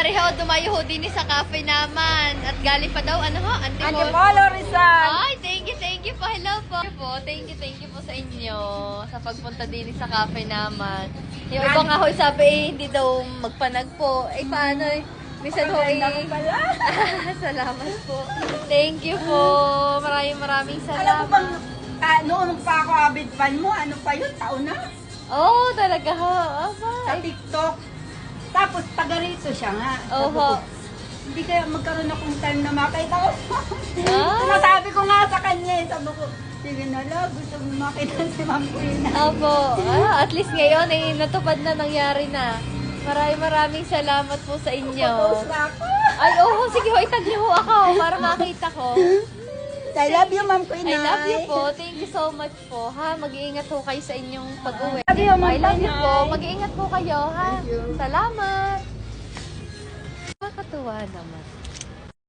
rin ho, dumayo ho din sa cafe naman. At galing pa daw, ano ho, Antipolo. Antipolo, Rizal. Ay, thank you, thank you po. Hello po. Thank you po. Thank you, thank you po sa inyo sa pagpunta din sa cafe naman. Yung iba nga ho, sabi eh, hindi daw magpanag po. Eh, paano eh? Minsan ho, eh. Salamat po. Thank you po. Maraming maraming Alam mo salamat. bang, ah, noon pa ako avid fan mo, ano pa yun, taon na, Oo, oh, talaga ho. Aba. sa TikTok. Tapos taga rito siya nga. Oho. Hindi kaya magkaroon akong time na makita ko. Ah. Sinasabi ko nga sa kanya, eh, sabi ko, sige na lang, gusto mo makita si Ma'am Queen. Opo. Ah, at least ngayon, eh, natupad na, nangyari na. Maraming maraming salamat po sa inyo. Post na ako. Ay, oo, sige ho, itag niyo ho ako para makita ko. I love you, Ma'am Queen. I love you po. Thank you so much po, ha? Mag-iingat po kayo sa inyong pag-uwi. Love you, Ma'am I love you po. Mag-iingat po kayo, ha? Thank you. Salamat. Nakakatuwa naman.